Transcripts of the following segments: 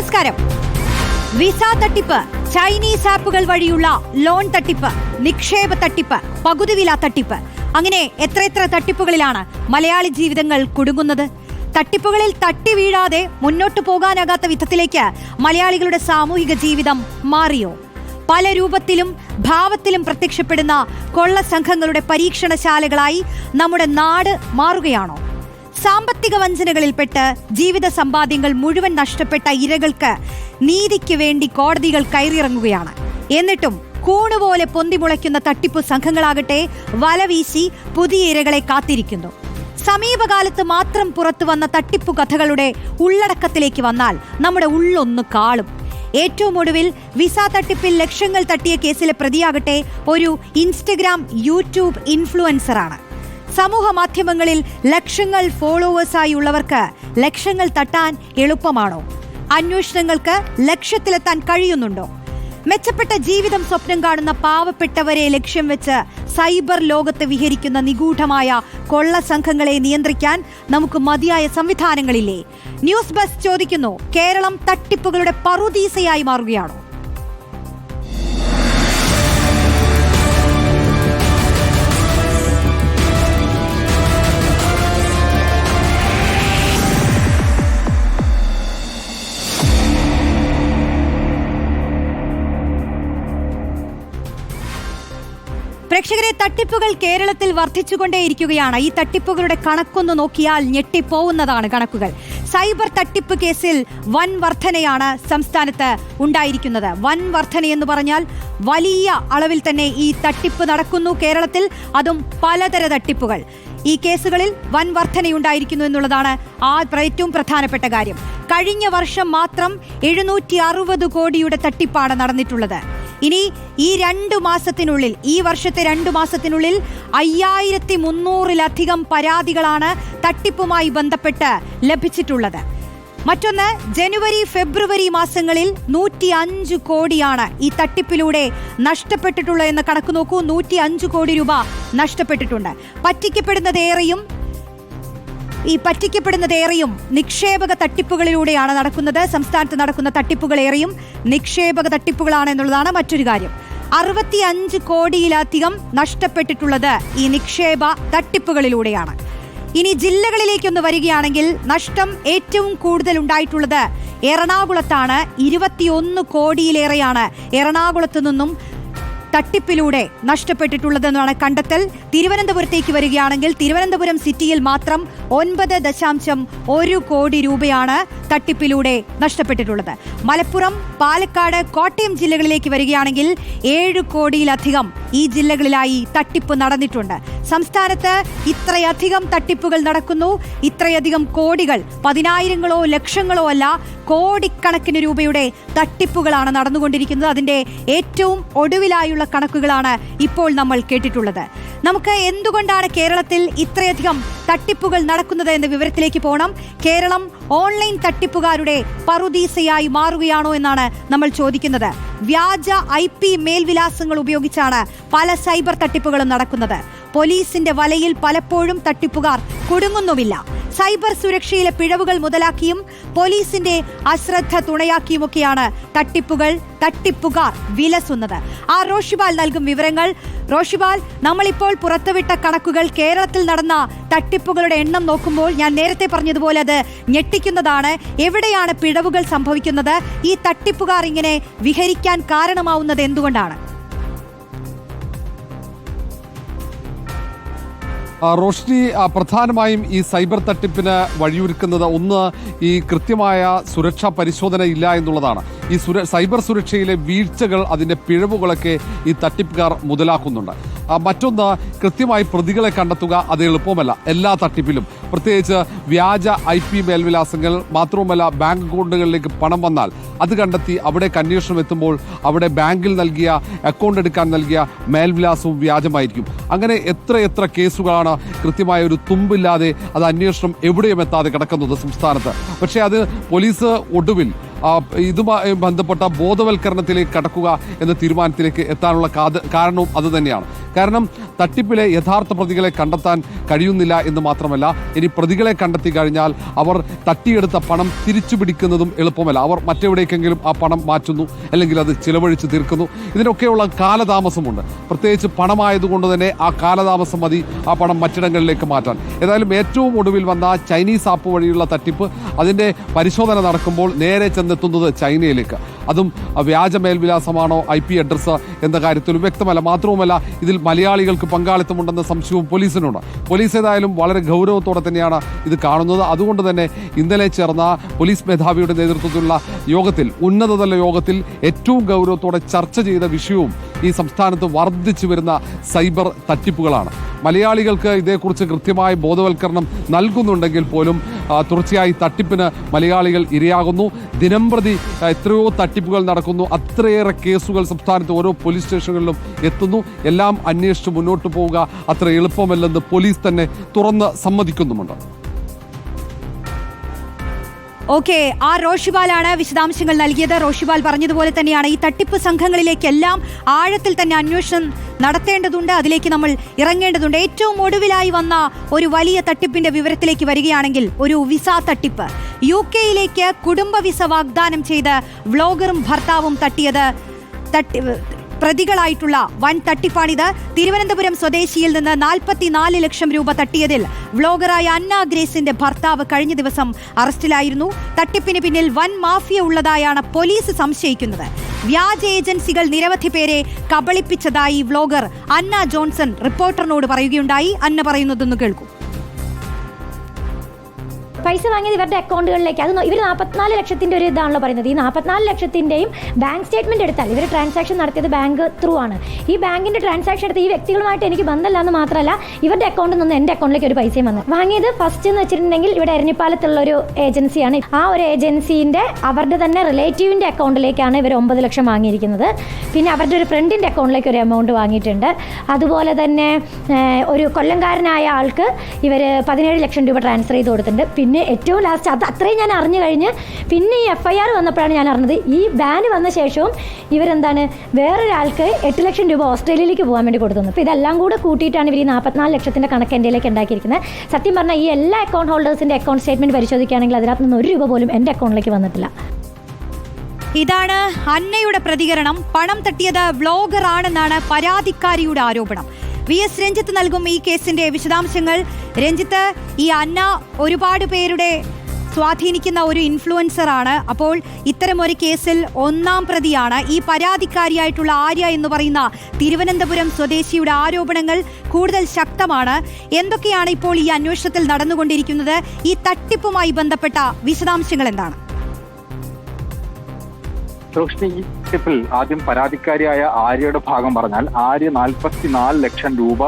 നമസ്കാരം. വിസ തട്ടിപ്പ് ചൈനീസ് ആപ്പുകൾ വഴിയുള്ള ലോൺ തട്ടിപ്പ് നിക്ഷേപ തട്ടിപ്പ് പകുതി വില തട്ടിപ്പ്. അങ്ങനെ എത്ര തട്ടിപ്പുകളിലാണ് മലയാളി ജീവിതങ്ങൾ കുടുങ്ങുന്നത്? തട്ടിപ്പുകളിൽ തട്ടി വീഴാതെ മുന്നോട്ട് പോകാനാകാത്ത വിധത്തിലേക്ക് മലയാളികളുടെ സാമൂഹിക ജീവിതം മാറിയോ? പല രൂപത്തിലും ഭാവത്തിലും പ്രത്യക്ഷപ്പെടുന്ന കൊള്ള സംഘങ്ങളുടെ പരീക്ഷണശാലകളായി നമ്മുടെ നാട് മാറുകയാണോ? സാമ്പത്തിക വഞ്ചനകളിൽപ്പെട്ട് ജീവിത സമ്പാദ്യങ്ങൾ മുഴുവൻ നഷ്ടപ്പെട്ട ഇരകൾക്ക് നീതിക്ക് വേണ്ടി കോടതികൾ കയറിയിറങ്ങുകയാണ്. എന്നിട്ടും കൂണുപോലെ പൊന്തിമുളയ്ക്കുന്ന തട്ടിപ്പു സംഘങ്ങളാകട്ടെ വലവീശി പുതിയ ഇരകളെ കാത്തിരിക്കുന്നു. സമീപകാലത്ത് മാത്രം പുറത്തു വന്ന തട്ടിപ്പു കഥകളുടെ ഉള്ളടക്കത്തിലേക്ക് വന്നാൽ നമ്മുടെ ഉള്ളൊന്ന് കാളും. ഏറ്റവും ഒടുവിൽ വിസ തട്ടിപ്പിൽ ലക്ഷങ്ങൾ തട്ടിയ കേസിലെ പ്രതിയാകട്ടെ ഒരു ഇൻസ്റ്റഗ്രാം യൂട്യൂബ് ഇൻഫ്ലുവൻസറാണ്. സമൂഹ മാധ്യമങ്ങളിൽ ലക്ഷങ്ങൾ ഫോളോവേഴ്സായി ഉള്ളവർക്ക് ലക്ഷങ്ങൾ തട്ടാൻ എളുപ്പമാണോ? അന്വേഷണങ്ങൾക്ക് ലക്ഷ്യത്തിലെത്താൻ കഴിയുന്നുണ്ടോ? മെച്ചപ്പെട്ട ജീവിതം സ്വപ്നം കാണുന്ന പാവപ്പെട്ടവരെ ലക്ഷ്യം വെച്ച് സൈബർ ലോകത്ത് വിഹരിക്കുന്ന നിഗൂഢമായ കൊള്ള സംഘങ്ങളെ നിയന്ത്രിക്കാൻ നമുക്ക് മതിയായ സംവിധാനങ്ങളില്ലേ? ന്യൂസ് ബസ് ചോദിക്കുന്നു കേരളം തട്ടിപ്പുകളുടെ പറുദീസയായി മാറുകയാണോ? പ്രേക്ഷകരെ തട്ടിപ്പുകൾ കേരളത്തിൽ വർദ്ധിച്ചുകൊണ്ടേയിരിക്കുകയാണ്. ഈ തട്ടിപ്പുകളുടെ കണക്കൊന്ന് നോക്കിയാൽ ഞെട്ടിപ്പോവുന്നതാണ് കണക്കുകൾ. സൈബർ തട്ടിപ്പ് കേസിൽ വൻ വർധനയാണ് സംസ്ഥാനത്ത് ഉണ്ടായിരിക്കുന്നത്. വൻ വർധന എന്ന് പറഞ്ഞാൽ വലിയ അളവിൽ തന്നെ ഈ തട്ടിപ്പ് നടക്കുന്നു കേരളത്തിൽ. അതും പലതര തട്ടിപ്പുകൾ. ഈ കേസുകളിൽ വൻ വർധനയുണ്ടായിരിക്കുന്നു എന്നുള്ളതാണ് ആ ഏറ്റവും പ്രധാനപ്പെട്ട കാര്യം. കഴിഞ്ഞ വർഷം മാത്രം എഴുന്നൂറ്റി അറുപത് കോടിയുടെ തട്ടിപ്പാണ് നടന്നിട്ടുള്ളത്. ഇനി ഈ രണ്ടു മാസത്തിനുള്ളിൽ ഈ വർഷത്തെ രണ്ടു മാസത്തിനുള്ളിൽ അയ്യായിരത്തി മുന്നൂറിലധികം പരാതികളാണ് തട്ടിപ്പുമായി ബന്ധപ്പെട്ട് ലഭിച്ചിട്ടുള്ളത്. മറ്റൊന്ന് ജനുവരി ഫെബ്രുവരി മാസങ്ങളിൽ നൂറ്റി അഞ്ച് കോടിയാണ് ഈ തട്ടിപ്പിലൂടെ നഷ്ടപ്പെട്ടിട്ടുള്ളത് എന്ന് കണക്ക് നോക്കൂ. നൂറ്റി അഞ്ച് കോടി രൂപ നഷ്ടപ്പെട്ടിട്ടുണ്ട്. പറ്റിക്കപ്പെടുന്നതേറെയും ഈ പറ്റിക്കപ്പെടുന്നതേറെയും നിക്ഷേപക തട്ടിപ്പുകളിലൂടെയാണ് നടക്കുന്നത്. സംസ്ഥാനത്ത് നടക്കുന്ന തട്ടിപ്പുകളേറെയും നിക്ഷേപക തട്ടിപ്പുകളാണ് എന്നുള്ളതാണ് മറ്റൊരു കാര്യം. അറുപത്തിയഞ്ച് കോടിയിലധികം നഷ്ടപ്പെട്ടിട്ടുള്ളത് ഈ നിക്ഷേപ തട്ടിപ്പുകളിലൂടെയാണ്. ഇനി ജില്ലകളിലേക്കൊന്ന് വരികയാണെങ്കിൽ നഷ്ടം ഏറ്റവും കൂടുതൽ ഉണ്ടായിട്ടുള്ളത് എറണാകുളത്താണ്. ഇരുപത്തിയൊന്ന് കോടിയിലേറെയാണ്. എറണാകുളത്ത് നിന്നും തട്ടിപ്പിലൂടെ നഷ്ടപ്പെട്ടിട്ടുള്ളതെന്നാണ് കണ്ടെത്തൽ. തിരുവനന്തപുരത്തേക്ക് വരികയാണെങ്കിൽ തിരുവനന്തപുരം സിറ്റിയിൽ മാത്രം ഒൻപത് ദശാംശം ഒരു കോടി രൂപയാണ് തട്ടിപ്പിലൂടെ നഷ്ടപ്പെട്ടിട്ടുള്ളത്. മലപ്പുറം പാലക്കാട് കോട്ടയം ജില്ലകളിലേക്ക് വരികയാണെങ്കിൽ ഏഴ് കോടിയിലധികം ഈ ജില്ലകളിലായി തട്ടിപ്പ് നടന്നിട്ടുണ്ട്. സംസ്ഥാനത്ത് ഇത്രയധികം തട്ടിപ്പുകൾ നടക്കുന്നു. ഇത്രയധികം കോടികൾ പതിനായിരങ്ങളോ ലക്ഷങ്ങളോ അല്ല കോടിക്കണക്കിന് രൂപയുടെ തട്ടിപ്പുകളാണ് നടന്നുകൊണ്ടിരിക്കുന്നത്. അതിന്റെ ഏറ്റവും ഒടുവിലായുള്ള കണക്കുകളാണ് ഇപ്പോൾ നമ്മൾ കേട്ടിട്ടുള്ളത്. നമുക്ക് എന്തുകൊണ്ടാണ് കേരളത്തിൽ ഇത്രയധികം തട്ടിപ്പുകൾ നടക്കുന്നത് എന്ന വിവരത്തിലേക്ക് പോകണം കേരളം ഓൺലൈൻ തട്ടിപ്പുകാരുടെ പറുദീസയായി മാറുകയാണോ എന്നാണ് നമ്മൾ ചോദിക്കുന്നത്. വ്യാജ ഐ പി മേൽവിലാസങ്ങൾ ഉപയോഗിച്ചാണ് പല സൈബർ തട്ടിപ്പുകളും നടക്കുന്നത്. പോലീസിന്റെ വലയിൽ പലപ്പോഴും തട്ടിപ്പുകാർ കുടുങ്ങുന്നുമില്ല. സൈബർ സുരക്ഷയിലെ പിഴവുകൾ മുതലാക്കിയും പോലീസിന്റെ അശ്രദ്ധ തുണയാക്കിയുമൊക്കെയാണ് തട്ടിപ്പുകൾ തട്ടിപ്പുകാർ വിലസുന്നത്. ആ റോഷിബാൽ നൽകും വിവരങ്ങൾ. റോഷിബാൽ നമ്മളിപ്പോൾ പുറത്തുവിട്ട കണക്കുകൾ കേരളത്തിൽ നടന്ന തട്ടിപ്പുകളുടെ എണ്ണം നോക്കുമ്പോൾ ഞാൻ നേരത്തെ പറഞ്ഞതുപോലെ അത് ഞെട്ടിക്കുന്നതാണ്. എവിടെയാണ് പിഴവുകൾ സംഭവിക്കുന്നത്? ഈ തട്ടിപ്പുകാർ ഇങ്ങനെ വിഹരിക്കാൻ കാരണമാവുന്നത് എന്തുകൊണ്ടാണ്? റോഷ്നി പ്രധാനമായും ഈ സൈബർ തട്ടിപ്പിന് വഴിയൊരുക്കുന്നത് ഒന്ന് ഈ കൃത്യമായ സുരക്ഷാ പരിശോധന ഇല്ല എന്നുള്ളതാണ്. ഈ സുര സൈബർ സുരക്ഷയിലെ വീഴ്ചകൾ അതിന്റെ പിഴവുകളൊക്കെ ഈ തട്ടിപ്പുകാർ മുതലാക്കുന്നുണ്ട്. മറ്റൊന്ന് കൃത്യമായി പ്രതികളെ കണ്ടെത്തുക അത് എളുപ്പമല്ല. എല്ലാ തട്ടിപ്പിലും. പ്രത്യേകിച്ച് വ്യാജ ഐ പി മേൽവിലാസങ്ങൾ മാത്രവുമല്ല ബാങ്ക് അക്കൗണ്ടുകളിലേക്ക് പണം വന്നാൽ അത് കണ്ടെത്തി അവിടെ അന്വേഷണം എത്തുമ്പോൾ അവിടെ ബാങ്കിൽ നൽകിയ അക്കൗണ്ട് എടുക്കാൻ നൽകിയ മേൽവിലാസവും വ്യാജമായിരിക്കും. അങ്ങനെ എത്ര എത്ര കേസുകളാണ് കൃത്യമായ ഒരു തുമ്പില്ലാതെ അത് അന്വേഷണം എവിടെയും എത്താതെ കിടക്കുന്നത് സംസ്ഥാനത്ത്. പക്ഷേ അത് പോലീസ് ഒടുവിൽ ഇതുമായി ബന്ധപ്പെട്ട ബോധവൽക്കരണത്തിലേക്ക് കടക്കുക എന്ന തീരുമാനത്തിലേക്ക് എത്താനുള്ള കാരണവും അതുതന്നെയാണ് കാരണം തട്ടിപ്പിലെ യഥാർത്ഥ പ്രതികളെ കണ്ടെത്താൻ കഴിയുന്നില്ല എന്ന് മാത്രമല്ല ഇനി പ്രതികളെ കണ്ടെത്തി കഴിഞ്ഞാൽ അവർ തട്ടിയെടുത്ത പണം തിരിച്ചു പിടിക്കുന്നതും എളുപ്പമല്ല. അവർ മറ്റെവിടേക്കെങ്കിലും ആ പണം മാറ്റുന്നു അല്ലെങ്കിൽ അത് ചിലവഴിച്ച് തീർക്കുന്നു. ഇതിനൊക്കെയുള്ള കാലതാമസമുണ്ട്. പ്രത്യേകിച്ച് പണമായതുകൊണ്ട് തന്നെ ആ കാലതാമസം മതി ആ പണം മറ്റിടങ്ങളിലേക്ക് മാറ്റാൻ. ഏതായാലും ഏറ്റവും ഒടുവിൽ വന്ന ചൈനീസ് ആപ്പ് വഴിയുള്ള തട്ടിപ്പ് അതിന്റെ പരിശോധന നടക്കുമ്പോൾ നേരെ ചെന്നെത്തുന്നത് ചൈനയിലേക്ക്. അതും വ്യാജ മേൽവിലാസമാണോ ഐ പി അഡ്രസ്സ് എന്ന കാര്യത്തിൽ വ്യക്തമല്ല. മാത്രവുമല്ല ഇതിൽ മലയാളികൾക്ക് പങ്കാളിത്തമുണ്ടെന്ന സംശയവും പോലീസിനുണ്ട്. പോലീസ് ഏതായാലും വളരെ ഗൗരവത്തോടെ തന്നെയാണ് ഇത് കാണുന്നത്. അതുകൊണ്ട് തന്നെ ഇന്നലെ ചേർന്ന പോലീസ് മേധാവിയുടെ നേതൃത്വത്തിലുള്ള യോഗത്തിൽ ഉന്നതതല യോഗത്തിൽ ഏറ്റവും ഗൗരവത്തോടെ ചർച്ച ചെയ്ത വിഷയവും ഈ സംസ്ഥാനത്ത് വർദ്ധിച്ചു വരുന്ന സൈബർ തട്ടിപ്പുകളാണ്. മലയാളികൾക്ക് ഇതേക്കുറിച്ച് കൃത്യമായ ബോധവൽക്കരണം നൽകുന്നുണ്ടെങ്കിൽ പോലും തുടർച്ചയായി തട്ടിപ്പിന് മലയാളികൾ ഇരയാകുന്നു. ദിനംപ്രതി എത്രയോ തട്ടിപ്പുകൾ നടക്കുന്നു. അത്രയേറെ കേസുകൾ സംസ്ഥാനത്ത് ഓരോ പോലീസ് സ്റ്റേഷനുകളിലും എത്തുന്നു. എല്ലാം അന്വേഷിച്ച് മുന്നോട്ട് പോവുക അത്ര എളുപ്പമല്ലെന്ന് പോലീസ് തന്നെ തുറന്ന് സമ്മതിക്കുന്നുമുണ്ട്. ഓക്കെ ആ റോഷിബാലാണ് വിശദാംശങ്ങൾ നൽകിയത്. റോഷിബാൽ പറഞ്ഞതുപോലെ തന്നെയാണ് ഈ തട്ടിപ്പ് സംഘങ്ങളിലേക്കെല്ലാം ആഴത്തിൽ തന്നെ അന്വേഷണം നടത്തേണ്ടതുണ്ട്. അതിലേക്ക് നമ്മൾ ഇറങ്ങേണ്ടതുണ്ട്. ഏറ്റവും ഒടുവിലായി വന്ന ഒരു വലിയ തട്ടിപ്പിന്റെ വിവരത്തിലേക്ക് വരികയാണെങ്കിൽ ഒരു വിസ തട്ടിപ്പ്. യു കെയിലേക്ക് കുടുംബ വിസ വാഗ്ദാനം ചെയ്ത് വ്ളോഗറും ഭർത്താവും തട്ടിയത് തട്ടി പ്രതികളായിട്ടുള്ള വൻ തട്ടിപ്പാണിത്. തിരുവനന്തപുരം സ്വദേശിയിൽ നിന്ന് നാൽപ്പത്തിനാല് ലക്ഷം രൂപ തട്ടിയതിൽ വ്ളോഗറായ അന്ന ഗ്രേസിന്റെ ഭർത്താവ് കഴിഞ്ഞ ദിവസം അറസ്റ്റിലായിരുന്നു. തട്ടിപ്പിന് പിന്നിൽ വൻ മാഫിയ ഉള്ളതായാണ് പോലീസ് സംശയിക്കുന്നത്. വ്യാജ ഏജൻസികൾ നിരവധി പേരെ കബളിപ്പിച്ചതായി വ്ളോഗർ അന്ന ജോൺസൺ റിപ്പോർട്ടറിനോട് പറയുകയുണ്ടായി. അന്ന പറയുന്നതൊന്ന് കേൾക്കൂ. പൈസ വാങ്ങിയത് ഇവരുടെ അക്കൗണ്ടുകളിലേക്ക്. അത് ഇവർ നാൽപ്പത്തിനാല് ലക്ഷത്തിന്റെ ഒരു ഇതാണല്ലോ പറയുന്നത്. ഈ നാൽപ്പത്തിനാല് ലക്ഷത്തിന്റെയും ബാങ്ക് സ്റ്റേറ്റ്മെന്റ് എടുത്താൽ ഇവർ ട്രാൻസാക്ഷൻ നടത്തിയത് ബാങ്ക് ത്രൂ ആണ്. ഈ ബാങ്കിന്റെ ട്രാൻസാക്ഷൻ എടുത്ത് ഈ വ്യക്തികളുമായിട്ട് എനിക്ക് ബന്ധമില്ല എന്ന് മാത്രമല്ല ഇവരുടെ അക്കൗണ്ടിൽ നിന്ന് എന്റെ അക്കൗണ്ടിലേക്ക് ഒരു പൈസയും വന്നു. വാങ്ങിയത് ഫസ്റ്റ് എന്ന് വെച്ചിട്ടുണ്ടെങ്കിൽ ഇവിടെ എരഞ്ഞിപ്പാലത്തുള്ള ഒരു ഏജൻസിയാണ്. ആ ഒരു ഏജൻസിന്റെ അവരുടെ തന്നെ റിലേറ്റീവിന്റെ അക്കൗണ്ടിലേക്കാണ് ഇവർ ഒമ്പത് ലക്ഷം വാങ്ങിയിരിക്കുന്നത്. പിന്നെ അവരുടെ ഒരു ഫ്രണ്ടിന്റെ അക്കൗണ്ടിലേക്ക് ഒരു എമൗണ്ട് വാങ്ങിയിട്ടുണ്ട്. അതുപോലെ തന്നെ ഒരു കൊല്ലംകാരനായ ആൾക്ക് ഇവർ പതിനേഴ് ലക്ഷം രൂപ ട്രാൻസ്ഫർ ചെയ്ത് കൊടുത്തിട്ടുണ്ട്. പിന്നെ ഏറ്റവും ലാസ്റ്റ് അത് അത്രയും ഞാൻ അറിഞ്ഞു കഴിഞ്ഞ് പിന്നെ ഈ എഫ് ഐ ആർ വന്നപ്പോഴാണ് ഞാൻ അറിഞ്ഞത്. ഈ ബാൻ വന്ന ശേഷവും ഇവരെന്താണ്? വേറൊരാൾക്ക് എട്ട് ലക്ഷം രൂപ ഓസ്ട്രേലിയയിലേക്ക് പോകാൻ വേണ്ടി കൊടുത്തുന്നു. അപ്പോൾ ഇതെല്ലാം കൂടെ കൂട്ടിയിട്ടാണ് ഇവർ ഈ നാൽപ്പത്തിനാല് ലക്ഷത്തിന്റെ കണക്ക് എന്റെയിലേക്ക് ഉണ്ടാക്കിയിരിക്കുന്നത്. സത്യം പറഞ്ഞാൽ ഈ എല്ലാ അക്കൗണ്ട് ഹോൾഡേഴ്സിന്റെ അക്കൗണ്ട് സ്റ്റേറ്റ്മെന്റ് പരിശോധിക്കുകയാണെങ്കിൽ അതിനകത്ത് നിന്ന് ഒരു രൂപ പോലും എന്റെ അക്കൗണ്ടിലേക്ക് വന്നിട്ടില്ല. ഇതാണ് അന്നയുടെ പ്രതികരണം. പണം തട്ടിയത് വ്ലോഗർ ആണെന്നാണ് പരാതിക്കാരിയുടെ ആരോപണം. വി എസ് രഞ്ജിത്ത് നൽകും ഈ കേസിന്റെ വിശദാംശങ്ങൾ. രഞ്ജിത്ത് ഈ അന്ന ഒരുപാട് പേരുടെ സ്വാധീനിക്കുന്ന ഒരു ഇൻഫ്ലുവൻസർ ആണ്. അപ്പോൾ ഇത്തരമൊരു കേസിൽ ഒന്നാം പ്രതിയാണ്. ഈ പരാതിക്കാരിയായിട്ടുള്ള ആര്യ എന്ന് പറയുന്ന തിരുവനന്തപുരം സ്വദേശിയുടെ ആരോപണങ്ങൾ കൂടുതൽ ശക്തമാണ്. എന്തൊക്കെയാണ് ഇപ്പോൾ ഈ അന്വേഷണത്തിൽ നടന്നുകൊണ്ടിരിക്കുന്നത്? ഈ തട്ടിപ്പുമായി ബന്ധപ്പെട്ട വിശദാംശങ്ങൾ എന്താണ്? റോഷ്നി ഈ ആദ്യം പരാതിക്കാരിയായ ആര്യയുടെ ഭാഗം പറഞ്ഞാൽ ആര്യ നാൽപ്പത്തിനാല് ലക്ഷം രൂപ